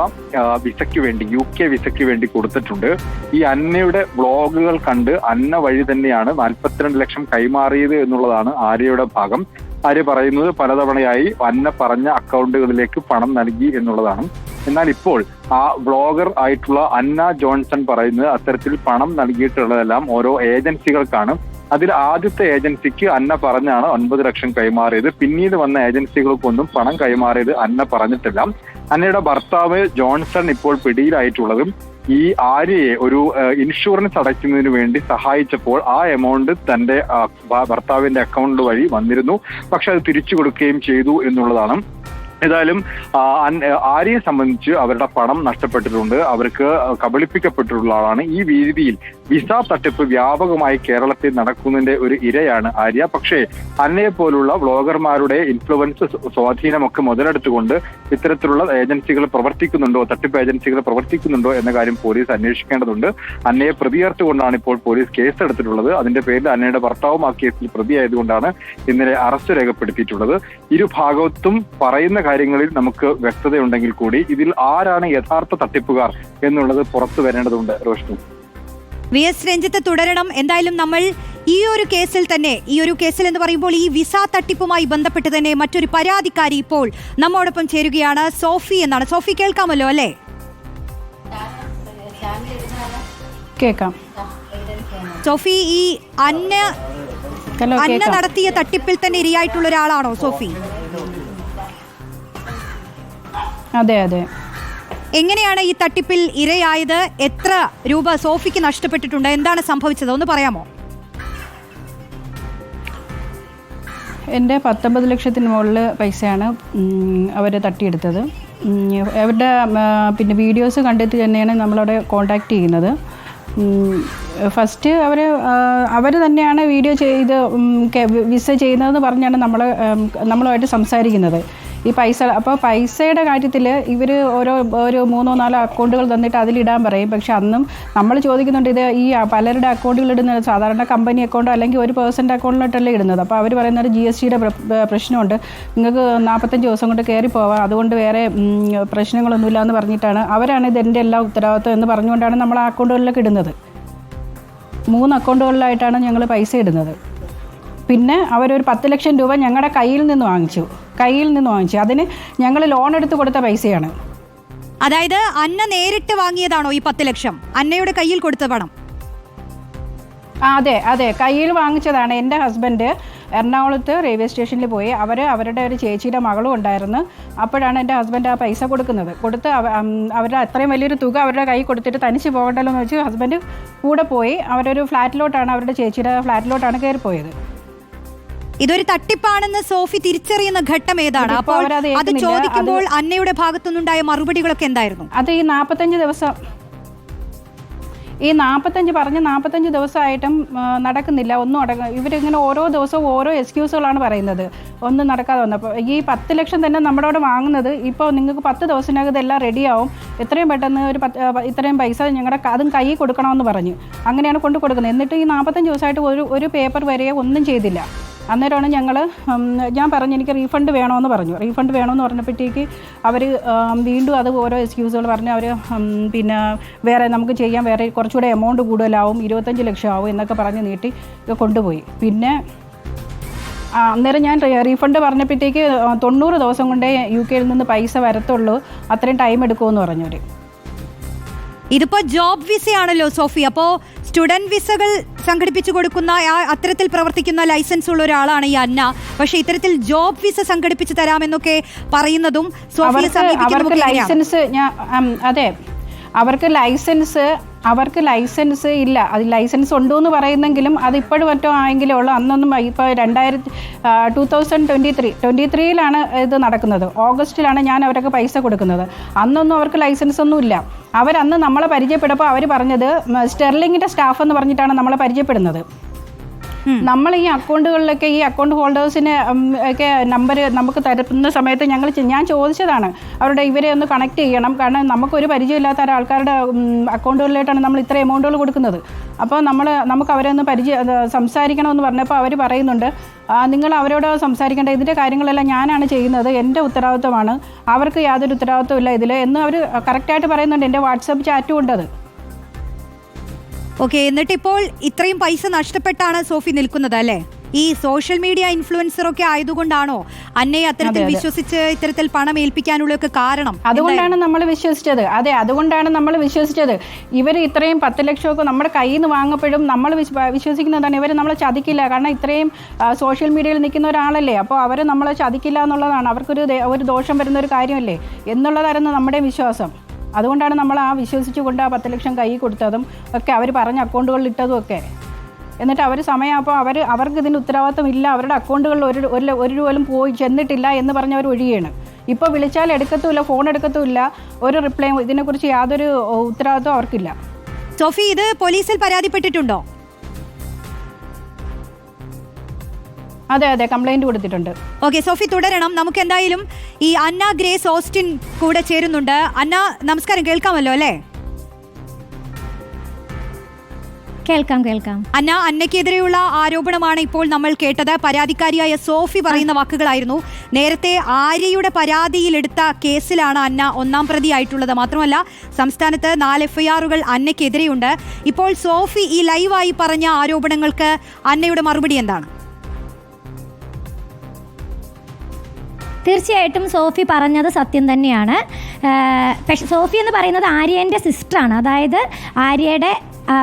വിസയ്ക്ക് വേണ്ടി യു കെ വിസയ്ക്ക് വേണ്ടി കൊടുത്തിട്ടുണ്ട്. ഈ അന്നയുടെ വ്ളോഗുകൾ കണ്ട് അന്ന വഴി തന്നെയാണ് നാൽപ്പത്തിരണ്ട് ലക്ഷം കൈമാറിയത് എന്നുള്ളതാണ് ആര്യയുടെ ഭാഗം. ആര്യ പറയുന്നത് പലതവണയായി അന്ന പറഞ്ഞ അക്കൗണ്ടുകളിലേക്ക് പണം നൽകി എന്നുള്ളതാണ്. എന്നാൽ ഇപ്പോൾ ആ ബ്ലോഗർ ആയിട്ടുള്ള അന്ന ജോൺസൺ പറയുന്നത് അത്തരത്തിൽ പണം നൽകിയിട്ടുള്ളതെല്ലാം ഓരോ ഏജൻസികൾക്കാണ്. അതിൽ ആദ്യത്തെ ഏജൻസിക്ക് അന്ന പറഞ്ഞാണ് ഒൻപത് ലക്ഷം കൈമാറിയത്. പിന്നീട് വന്ന ഏജൻസികൾക്കൊന്നും പണം കൈമാറിയത് അന്ന പറഞ്ഞിട്ടില്ല. അന്നയുടെ ഭർത്താവ് ജോൺസൺ ഇപ്പോൾ പിടിയിലായിട്ടുള്ളതും ഈ ആര്യയെ ഒരു ഇൻഷുറൻസ് അടയ്ക്കുന്നതിന് വേണ്ടി സഹായിച്ചപ്പോൾ ആ എമൗണ്ട് തന്റെ ഭർത്താവിന്റെ അക്കൗണ്ട് വഴി വന്നിരുന്നു. പക്ഷെ അത് തിരിച്ചു കൊടുക്കുകയും ചെയ്തു എന്നുള്ളതാണ്. ഏതായാലും ആര്യയെ സംബന്ധിച്ച് അവരുടെ പണം നഷ്ടപ്പെട്ടിട്ടുണ്ട്. അവർക്ക് കബളിപ്പിക്കപ്പെട്ടിട്ടുള്ള ആളാണ്. ഈ രീതിയിൽ വിസ തട്ടിപ്പ് വ്യാപകമായി കേരളത്തിൽ നടക്കുന്നതിന്റെ ഒരു ഇരയാണ് ആര്യ. പക്ഷേ അന്നയെ പോലുള്ള വ്ളോഗർമാരുടെ ഇൻഫ്ലുവൻസ് സ്വാധീനമൊക്കെ മുതലെടുത്തുകൊണ്ട് ഇത്തരത്തിലുള്ള ഏജൻസികൾ പ്രവർത്തിക്കുന്നുണ്ടോ തട്ടിപ്പ് ഏജൻസികൾ പ്രവർത്തിക്കുന്നുണ്ടോ എന്ന കാര്യം പോലീസ് അന്വേഷിക്കേണ്ടതുണ്ട്. അന്നയെ പ്രതിയേർത്തുകൊണ്ടാണ് ഇപ്പോൾ പോലീസ് കേസ് എടുത്തിട്ടുള്ളത് അതിന്റെ പേരിൽ അന്നയുടെ ഭർത്താവും ആ കേസിൽ പ്രതിയായതുകൊണ്ടാണ് ഇന്നലെ അറസ്റ്റ് രേഖപ്പെടുത്തിയിട്ടുള്ളത്. ഇരു ഭാഗത്തും പറയുന്ന കാര്യങ്ങളിൽ നമുക്ക് വ്യക്തതയുണ്ടെങ്കിൽ കൂടി ഇതിൽ ആരാണ് യഥാർത്ഥ തട്ടിപ്പുകാർ എന്നുള്ളത് പുറത്തു വരേണ്ടതുണ്ട് റോഷ്നി. വി എസ് രഞ്ജിത്ത് തുടരണം. എന്തായാലും നമ്മൾ ഈ ഒരു കേസിൽ തന്നെ ഈ ഒരു കേസിൽ എന്ന് പറയുമ്പോൾ ഈ വിസ തട്ടിപ്പുമായി ബന്ധപ്പെട്ട് തന്നെ മറ്റൊരു പരാതിക്കാരി ഇപ്പോൾ നമ്മോടൊപ്പം ചേരുകയാണ്. സോഫി എന്നാണ്. സോഫി കേൾക്കാമല്ലോ അല്ലേ? കേൾക്കാം. സോഫി ഈ അന്ന അന്ന നടത്തിയ തട്ടിപ്പിൽ തന്നെ ഇരയായിട്ടുള്ള ഒരാളാണോ സോഫി? അതെ അതെ. എങ്ങനെയാണ് ഈ തട്ടിപ്പിൽ ഇരയായത്? എത്ര രൂപ സോഫിക്ക് നഷ്ടപ്പെട്ടിട്ടുണ്ട്? എന്താണ് സംഭവിച്ചത്? ഒന്ന് പറയാമോ? എന്റെ പത്തൊമ്പത് ലക്ഷത്തിന് മുകളിൽ പൈസയാണ് അവർ തട്ടിയെടുത്തത്. അവരുടെ പിന്നെ വീഡിയോസ് കണ്ടിട്ട് തന്നെയാണ് നമ്മളവിടെ കോണ്ടാക്ട് ചെയ്യുന്നത്. ഫസ്റ്റ് അവർ അവർ തന്നെയാണ് വീഡിയോ ചെയ്ത് വിസ ചെയ്യുന്നതെന്ന് പറഞ്ഞാണ് നമ്മൾ നമ്മളുമായിട്ട് സംസാരിക്കുന്നത്. ഈ പൈസ അപ്പോൾ പൈസയുടെ കാര്യത്തിൽ ഇവർ ഓരോ ഒരു മൂന്നോ നാലോ അക്കൗണ്ടുകൾ തന്നിട്ട് അതിലിടാൻ പറയും. പക്ഷെ അന്നും നമ്മൾ ചോദിക്കുന്നുണ്ട് ഇത് ഈ പലരുടെ അക്കൗണ്ടുകൾ ഇടുന്നത് സാധാരണ കമ്പനി അക്കൗണ്ടോ അല്ലെങ്കിൽ ഒരു പേഴ്സന്റെ അക്കൗണ്ടിലോട്ടല്ലേ ഇടുന്നത്? അപ്പോൾ അവർ പറയുന്നത് ജി എസ് ടിയുടെ പ്രശ്നമുണ്ട്. നിങ്ങൾക്ക് നാൽപ്പത്തഞ്ച് ദിവസം കൊണ്ട് കയറി പോവാം. അതുകൊണ്ട് വേറെ പ്രശ്നങ്ങളൊന്നുമില്ല എന്ന് പറഞ്ഞിട്ടാണ്. അവരാണ് ഇതെന്റെ എല്ലാ ഉത്തരവാദിത്വം എന്ന് പറഞ്ഞുകൊണ്ടാണ് നമ്മൾ ആ അക്കൗണ്ടുകളിലൊക്കെ ഇടുന്നത്. മൂന്ന് അക്കൗണ്ടുകളിലായിട്ടാണ് ഞങ്ങൾ പൈസ ഇടുന്നത്. പിന്നെ അവരൊരു പത്ത് ലക്ഷം രൂപ ഞങ്ങളുടെ കയ്യിൽ നിന്ന് വാങ്ങിച്ചു. കയ്യിൽ നിന്ന് വാങ്ങിച്ചു. അതിന് ഞങ്ങൾ ലോൺ എടുത്ത് കൊടുത്ത പൈസയാണ്. അതായത് അന്ന നേരിട്ട് വാങ്ങിയതാണോ ഈ പത്ത് ലക്ഷം? അന്നയുടെ കയ്യിൽ കൊടുത്ത പണം. അതെ അതെ. കയ്യിൽ വാങ്ങിച്ചതാണ്. എന്റെ ഹസ്ബൻഡ് എറണാകുളത്ത് റെയിൽവേ സ്റ്റേഷനിൽ പോയി. അവർ അവരുടെ ഒരു ചേച്ചിയുടെ മകളും ഉണ്ടായിരുന്നു. അപ്പോഴാണ് എന്റെ ഹസ്ബൻഡ് ആ പൈസ കൊടുക്കുന്നത്. കൊടുത്ത് അവ- അവരുടെ അത്രയും വലിയൊരു തുക അവരുടെ കൈ കൊടുത്തിട്ട് തനിച്ച് പോകണ്ടല്ലോ എന്ന് വെച്ച് ഹസ്ബൻഡ് കൂടെ പോയി. അവരൊരു ഫ്ലാറ്റിലോട്ടാണ് അവരുടെ ചേച്ചിയുടെ ഫ്ലാറ്റിലോട്ടാണ് കയറിപ്പോയത്. ഇതൊരു തട്ടിപ്പാണെന്ന് സോഫി തിരിച്ചറിയുന്ന ഘട്ടം ഏതാണ്? അപ്പോൾ അത് ചോദിക്കുമ്പോൾ അന്നയുടെ ഭാഗത്തുനിന്നുണ്ടായ മറുപടികളൊക്കെ എന്തായിരുന്നു? അത് ഈ നാൽപ്പത്തഞ്ച് ദിവസം ഈ നാൽപ്പത്തഞ്ച് പറഞ്ഞ് നാൽപ്പത്തഞ്ച് ദിവസമായിട്ടും നടക്കുന്നില്ല. ഒന്നും അടക്ക ഇവരിങ്ങനെ ഓരോ ദിവസവും ഓരോ എക്സ്ക്യൂസുകളാണ് പറയുന്നത്. ഒന്നും നടക്കാതെ വന്നപ്പോൾ ഈ പത്ത് ലക്ഷം തന്നെ നമ്മുടെ അവിടെ വാങ്ങുന്നത് ഇപ്പോൾ നിങ്ങൾക്ക് പത്ത് ദിവസത്തിനകം ഇതെല്ലാം റെഡിയാവും. എത്രയും പെട്ടെന്ന് ഒരു പത്ത് ഇത്രയും പൈസ ഞങ്ങളുടെ അതും കൈ കൊടുക്കണമെന്ന് പറഞ്ഞു. അങ്ങനെയാണ് കൊണ്ടു കൊടുക്കുന്നത്. എന്നിട്ട് ഈ നാൽപ്പത്തഞ്ച് ദിവസമായിട്ട് ഒരു ഒരു പേപ്പർ വരെയോ ഒന്നും ചെയ്തില്ല. അന്നേരമാണ് ഞങ്ങൾ ഞാൻ പറഞ്ഞു എനിക്ക് റീഫണ്ട് വേണമെന്ന് പറഞ്ഞു. റീഫണ്ട് വേണമെന്ന് പറഞ്ഞപ്പോഴത്തേക്ക് അവർ വീണ്ടും അത് ഓരോ എക്സ്ക്യൂസുകൾ പറഞ്ഞ് അവർ പിന്നെ വേറെ നമുക്ക് ചെയ്യാൻ വേറെ കുറച്ചുകൂടെ എമൗണ്ട് കൂടുതലാവും ഇരുപത്തഞ്ച് ലക്ഷം ആവും എന്നൊക്കെ പറഞ്ഞ് നീട്ടി കൊണ്ടുപോയി. പിന്നെ അന്നേരം ഞാൻ റീഫണ്ട് പറഞ്ഞപ്പോഴത്തേക്ക് തൊണ്ണൂറ് ദിവസം കൊണ്ടേ യു കെയിൽ നിന്ന് പൈസ വരത്തുള്ളൂ അത്രയും ടൈം എടുക്കുമെന്ന് പറഞ്ഞവർ ഇതിപ്പോ ജോബ് വിസയാണല്ലോ സോഫി. അപ്പോ സ്റ്റുഡന്റ് വിസകൾ സംഘടിപ്പിച്ചു കൊടുക്കുന്ന ആ- അത്തരത്തിൽ പ്രവർത്തിക്കുന്ന ലൈസൻസ് ഉള്ള ഒരാളാണ് ഈ അന്ന പക്ഷെ ഇത്തരത്തിൽ ജോബ് വിസ സംഘടിപ്പിച്ചു തരാമെന്നൊക്കെ പറയുന്നതും? ലൈസൻസ് അതെ അവർക്ക് ലൈസൻസ് അവർക്ക് ലൈസൻസ് ഇല്ല. അത് ലൈസൻസ് ഉണ്ടോ എന്ന് പറയുന്നെങ്കിലും അത് ഇപ്പോഴും മറ്റോ ആയെങ്കിലേ ഉള്ളൂ. അന്നൊന്നും ഇപ്പോൾ രണ്ടായിരത്തി two thousand twenty three twenty ത്രീയിലാണ് ഇത് നടക്കുന്നത്. ഓഗസ്റ്റിലാണ് ഞാൻ അവർക്ക് പൈസ കൊടുക്കുന്നത്. അന്നൊന്നും അവർക്ക് ലൈസൻസ് ഒന്നും ഇല്ല. അവരന്ന് നമ്മളെ പരിചയപ്പെട്ടപ്പോൾ അവർ പറഞ്ഞത് സ്റ്റെർലിങ്ങിന്റെ സ്റ്റാഫ് എന്ന് പറഞ്ഞിട്ടാണ് നമ്മളെ പരിചയപ്പെടുന്നത്. നമ്മൾ ഈ അക്കൗണ്ടുകളിലൊക്കെ ഈ അക്കൗണ്ട് ഹോൾഡേഴ്സിന് ഒക്കെ നമ്പർ നമുക്ക് തരുന്ന സമയത്ത് ഞങ്ങൾ ഞാൻ ചോദിച്ചതാണ് അവരുടെ ഇവരെ ഒന്ന് കണക്ട് ചെയ്യണം. കാരണം നമുക്കൊരു പരിചയമില്ലാത്ത ഒരാൾക്കാരുടെ ഉം, അക്കൗണ്ടുകളിലായിട്ടാണ് നമ്മൾ ഇത്ര എമൗണ്ടുകൾ കൊടുക്കുന്നത്. അപ്പോൾ നമ്മൾ നമുക്ക് അവരെ ഒന്ന് പരിചയ സംസാരിക്കണമെന്ന് പറഞ്ഞപ്പോൾ അവർ പറയുന്നുണ്ട് നിങ്ങൾ അവരോട് സംസാരിക്കേണ്ട. ഇതിന്റെ കാര്യങ്ങളെല്ലാം ഞാനാണ് ചെയ്യുന്നത്. എന്റെ ഉത്തരവാദിത്വമാണ്. അവർക്ക് യാതൊരു ഉത്തരവാദിത്വമില്ല ഇതിൽ. എന്ന് അവർ കറക്റ്റായിട്ട് പറയുന്നുണ്ട്. എന്റെ വാട്സപ്പ് ചാറ്റും ഉണ്ടത്. ഓക്കെ എന്നിട്ട് ഇപ്പോൾ ഇത്രയും പൈസ നഷ്ടപ്പെട്ടാണ് സോഫി നിൽക്കുന്നത് അല്ലേ? ഈ സോഷ്യൽ മീഡിയ ഇൻഫ്ലുവൻസർ ഒക്കെ ആയതുകൊണ്ടാണോ അന്നയെ അത്തരത്തിൽ വിശ്വസിച്ച് ഇത്തരത്തിൽ പണം ഏൽപ്പിക്കാനുള്ളൊക്കെ കാരണം? അതുകൊണ്ടാണ് നമ്മൾ വിശ്വസിച്ചത്. അതെ അതുകൊണ്ടാണ് നമ്മൾ വിശ്വസിച്ചത്. ഇവർ ഇത്രയും പത്ത് ലക്ഷമൊക്കെ നമ്മുടെ കയ്യിൽ നിന്ന് വാങ്ങപ്പോഴും നമ്മൾ വിശ്വ- വിശ്വസിക്കുന്നതാണ്. ഇവർ നമ്മളെ ചതിക്കില്ല. കാരണം ഇത്രയും സോഷ്യൽ മീഡിയയിൽ നിൽക്കുന്ന ഒരാളല്ലേ. അപ്പോൾ അവർ നമ്മളെ ചതിക്കില്ല എന്നുള്ളതാണ്. അവർക്കൊരു ഒരു ദോഷം വരുന്ന ഒരു കാര്യമല്ലേ? എന്നുള്ളതായിരുന്നു നമ്മുടെ വിശ്വാസം. അതുകൊണ്ടാണ് നമ്മൾ ആ വിശ്വസിച്ചുകൊണ്ട് ആ പത്ത് ലക്ഷം കൈ കൊടുത്തതും ഒക്കെ അവർ പറഞ്ഞ അക്കൗണ്ടുകളിൽ ഇട്ടതും ഒക്കെ. എന്നിട്ട് അവർ സമയമാകുമ്പോൾ അവർ അവർക്ക് ഇതിന്റെ ഉത്തരവാദിത്വം ഇല്ല. അവരുടെ അക്കൗണ്ടുകളിൽ ഒരു ഒരു ഒരു പോലും പോയി ചെന്നിട്ടില്ല എന്ന് പറഞ്ഞ് അവർ ഒഴിയുകയാണ്. ഇപ്പോൾ വിളിച്ചാൽ എടുക്കത്തുമില്ല ഫോൺ എടുക്കത്തുമില്ല ഒരു റിപ്ലൈ ഇതിനെക്കുറിച്ച് യാതൊരു ഉത്തരവാദിത്വം അവർക്കില്ല. സോഫി ഇത് പോലീസിൽ പരാതിപ്പെട്ടിട്ടുണ്ടോ? അതെ അതെ കംപ്ലൈന്റ് കൊടുത്തിട്ടുണ്ട്. ഓക്കെ സോഫി തുടരണം. നമുക്ക് എന്തായാലും ഈ അന്ന ഗ്രേസ് ഓസ്റ്റിൻ കൂടെ ചേരുന്നുണ്ട്. അന്ന നമസ്കാരം കേൾക്കാമല്ലോ അല്ലേ? കേൾക്കാം കേൾക്കാം. അന്ന അന്നക്കെതിരെയുള്ള ആരോപണമാണ് ഇപ്പോൾ നമ്മൾ കേട്ടത്. പരാതിക്കാരിയായ സോഫി പറയുന്ന വാക്കുകളായിരുന്നു. നേരത്തെ ആര്യയുടെ പരാതിയിലെടുത്ത കേസിലാണ് അന്ന ഒന്നാം പ്രതിയായിട്ടുള്ളത്. മാത്രമല്ല സംസ്ഥാനത്ത് നാല് എഫ്ഐആറുകൾ അന്നക്കെതിരെയുണ്ട് ഇപ്പോൾ സോഫി ഈ ലൈവായി പറഞ്ഞ ആരോപണങ്ങൾക്ക് അന്നയുടെ മറുപടി എന്താണ്? തീർച്ചയായിട്ടും സോഫി പറഞ്ഞത് സത്യം തന്നെയാണ്. പക്ഷെ സോഫി എന്ന് പറയുന്നത് ആര്യന്റെ സിസ്റ്ററാണ് അതായത് ആര്യയുടെ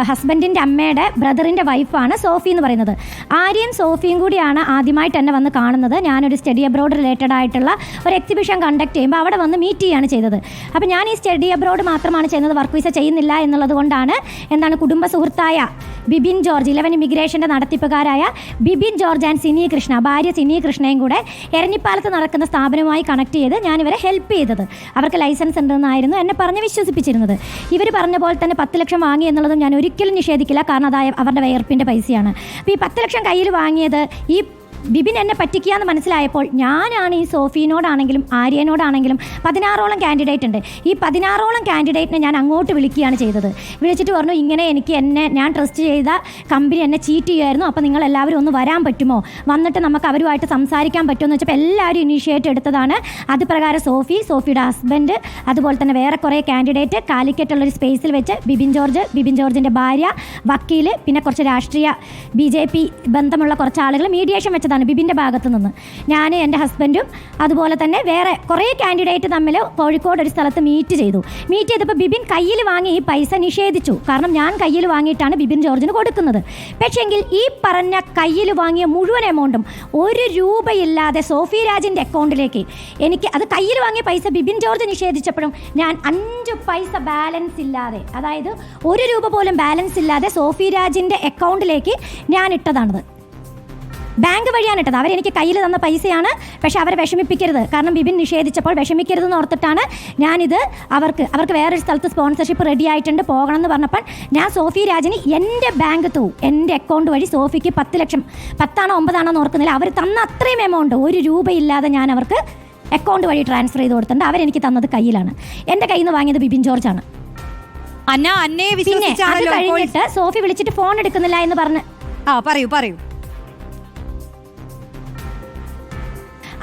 ഹസ്ബൻഡിന്റെ അമ്മയുടെ ബ്രദറിന്റെ വൈഫാണ് സോഫി എന്ന് പറയുന്നത്. ആര്യൻ സോഫിയും കൂടിയാണ് ആദ്യമായിട്ട് എന്നെ വന്ന് കാണുന്നത്. ഞാനൊരു സ്റ്റഡി അബ്രോഡ് റിലേറ്റഡ് ആയിട്ടുള്ള ഒരു എക്സിബിഷൻ കണ്ടക്ട് ചെയ്യുമ്പോൾ അവിടെ വന്ന് മീറ്റ് ചെയ്യുകയാണ് ചെയ്തത്. അപ്പോൾ ഞാൻ ഈ സ്റ്റഡി അബ്രോഡ് മാത്രമാണ് ചെയ്യുന്നത്. വർക്ക് വിസ ചെയ്യുന്നില്ല എന്നുള്ളത് കൊണ്ടാണ് എന്താണ് കുടുംബ സുഹൃത്തായ ബിബിൻ ജോർജ് ഇലവൻ ഇമിഗ്രേഷന്റെ നടത്തിപ്പുകാരായ ബിബിൻ ജോർജ് ആൻഡ് സിനി കൃഷ്ണ ഭാര്യ സിനി കൃഷ്ണയും കൂടെ എരഞ്ഞിപ്പാലത്ത് നടക്കുന്ന സ്ഥാപനവുമായി കണക്ട് ചെയ്ത് ഞാനിവരെ ഹെൽപ്പ് ചെയ്തത്. അവർക്ക് ലൈസൻസ് ഉണ്ടെന്നായിരുന്നു എന്നെ പറഞ്ഞ് വിശ്വസിപ്പിച്ചിരുന്നത്. ഇവർ പറഞ്ഞ പോലെ തന്നെ പത്ത് ലക്ഷം വാങ്ങി എന്നുള്ളതും ഒരിക്കലും നിഷേധിക്കില്ല. കാരണം അതായ അവരുടെ വയർപ്പിന്റെ പൈസയാണ്. അപ്പോൾ ഈ പത്ത് ലക്ഷം കയ്യിൽ വാങ്ങിയത് ഈ ബിബിൻ എന്നെ പറ്റിക്കുകയെന്ന് മനസ്സിലായപ്പോൾ ഞാനാണ് ഈ സോഫീനോടാണെങ്കിലും ആര്യനോടാണെങ്കിലും പതിനാറോളം കാൻഡിഡേറ്റ് ഉണ്ട്. ഈ പതിനാറോളം കാൻഡിഡേറ്റിനെ ഞാൻ അങ്ങോട്ട് വിളിക്കുകയാണ് ചെയ്തത്. വിളിച്ചിട്ട് പറഞ്ഞു ഇങ്ങനെ എനിക്ക് എന്നെ ഞാൻ ട്രസ്റ്റ് ചെയ്ത കമ്പനി എന്നെ ചീറ്റ് ചെയ്യുമായിരുന്നു. അപ്പോൾ നിങ്ങൾ എല്ലാവരും ഒന്ന് വരാൻ പറ്റുമോ? വന്നിട്ട് നമുക്ക് അവരുമായിട്ട് സംസാരിക്കാൻ പറ്റുമോ? എന്ന് വെച്ചപ്പോൾ എല്ലാവരും ഇനീഷ്യേറ്റ് എടുത്തതാണ്. അത് പ്രകാരം സോഫി സോഫിയുടെ ഹസ്ബൻഡ് അതുപോലെ തന്നെ വേറെ കുറേ കാൻഡിഡേറ്റ് കാലിക്കറ്റുള്ളൊരു സ്പേസിൽ വെച്ച് ബിബിൻ ജോർജ് ബിബിൻ ജോർജിന്റെ ഭാര്യ വക്കീൽ പിന്നെ കുറച്ച് രാഷ്ട്രീയ ബി ബന്ധമുള്ള കുറച്ച് ആളുകൾ മീഡിയേഷൻ വെച്ചതാണ്. ബിബിന്റെ ഭാഗത്ത് നിന്ന്. ഞാൻ എന്റെ ഹസ്ബൻഡും അതുപോലെ തന്നെ വേറെ കുറേ കാൻഡിഡേറ്റ് തമ്മിൽ കോഴിക്കോട് ഒരു സ്ഥലത്ത് മീറ്റ് ചെയ്തു. മീറ്റ് ചെയ്തപ്പോൾ ബിബിൻ കയ്യിൽ വാങ്ങി ഈ പൈസ നിഷേധിച്ചു. കാരണം ഞാൻ കയ്യിൽ വാങ്ങിയിട്ടാണ് ബിബിൻ ജോർജിന് കൊടുക്കുന്നത്. പക്ഷേങ്കിൽ ഈ പറഞ്ഞ കയ്യിൽ വാങ്ങിയ മുഴുവൻ എമൗണ്ടും ഒരു രൂപയില്ലാതെ സോഫി രാജിന്റെ അക്കൗണ്ടിലേക്ക് എനിക്ക് അത് കയ്യിൽ വാങ്ങിയ പൈസ ബിബിൻ ജോർജ് നിഷേധിച്ചപ്പോഴും ഞാൻ അഞ്ച് പൈസ ബാലൻസ് ഇല്ലാതെ അതായത് ഒരു രൂപ പോലും ബാലൻസ് ഇല്ലാതെ സോഫി രാജിന്റെ അക്കൗണ്ടിലേക്ക് ഞാൻ ഇട്ടതാണത്. ബാങ്ക് വഴിയാണ് ഇട്ടത്. അവരെനിക്ക് കയ്യിൽ തന്ന പൈസയാണ് പക്ഷേ അവരെ വിഷമിപ്പിക്കരുത്. കാരണം ബിബിൻ നിഷേധിച്ചപ്പോൾ വിഷമിക്കരുതെന്ന് ഓർത്തിട്ടാണ് ഞാനിത് അവർക്ക് അവർക്ക് വേറൊരു സ്ഥലത്ത് സ്പോൺസർഷിപ്പ് റെഡി ആയിട്ടുണ്ട് പോകണം എന്ന് പറഞ്ഞപ്പോൾ ഞാൻ സോഫി രാജന് എന്റെ ബാങ്ക് തൂ എന്റെ അക്കൗണ്ട് വഴി സോഫിക്ക് പത്ത് ലക്ഷം പത്താണോ ഒമ്പതാണോ എന്ന് ഓർക്കുന്നില്ല. അവർ തന്ന അത്രയും എമൗണ്ട് ഒരു രൂപയില്ലാതെ ഞാൻ അവർക്ക് അക്കൗണ്ട് വഴി ട്രാൻസ്ഫർ ചെയ്ത് കൊടുത്തിട്ടുണ്ട്. അവരെനിക്ക് തന്നത് കയ്യിലാണ്. എന്റെ കയ്യിൽ നിന്ന് വാങ്ങിയത് ബിബിൻ ജോർജ് ആണ് പിന്നെ അത് കഴിഞ്ഞിട്ട് സോഫി വിളിച്ചിട്ട് ഫോൺ എടുക്കുന്നില്ല എന്ന് പറഞ്ഞ്. ആ പറയൂ പറയൂ.